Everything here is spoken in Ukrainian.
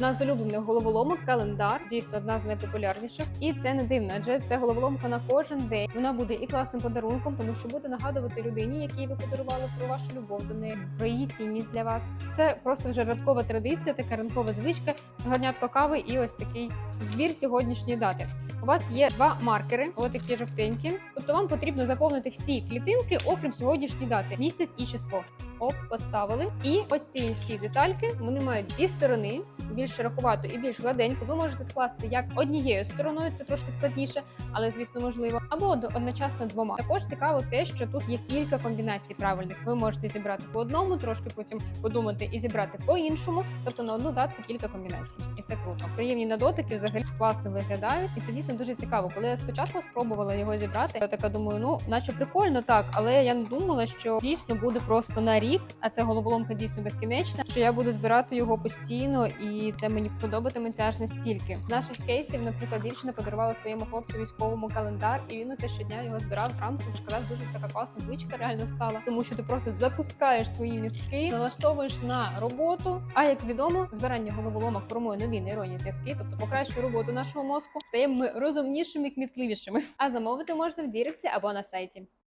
Одна з улюблених головоломок календар, дійсно одна з найпопулярніших. І це не дивно, адже це головоломка на кожен день. Вона буде і класним подарунком, тому що буде нагадувати людині, якій ви подарували про вашу любов до неї, про її цінність для вас. Це просто вже ранкова традиція, така ранкова звичка, горнятко кави і ось такий збір сьогоднішньої дати. У вас є два маркери, ось такі жовтенькі. Тобто вам потрібно заповнити всі клітинки, окрім сьогоднішньої дати, місяць і число. Оп, поставили. І ось ці всі детальки вони мають дві сторони, більш шероховату і більш гладеньку. Ви можете скласти як однією стороною, це трошки складніше, але звісно можливо, або одночасно двома. Також цікаво те, що тут є кілька комбінацій правильних. Ви можете зібрати по одному, трошки потім подумати і зібрати по іншому. Тобто на одну датку кілька комбінацій, і це круто. Приємні на дотики взагалі класно виглядають, і це дійсно дуже цікаво. Коли я спочатку спробувала його зібрати, я така думаю, ну наче прикольно так, але я не думала, що дійсно буде просто на рік, а це головоломка дійсно безкінечна. Що я буду збирати його постійно, і це мені подобатиметься аж настільки. З наших кейсів, наприклад, дівчина подарувала своєму хлопцю військовому календар, і він усе щодня його збирав зранку. Шоколад дуже така класна звичка реально стала, тому що ти просто запускаєш свої мізки, налаштовуєш на роботу. А як відомо, збирання головоломок формує нові нейронні зв'язки, тобто покращує роботу нашого мозку. Стаємо ми розумнішими і кмітливішими. А замовити можна в Діректі або на сайті.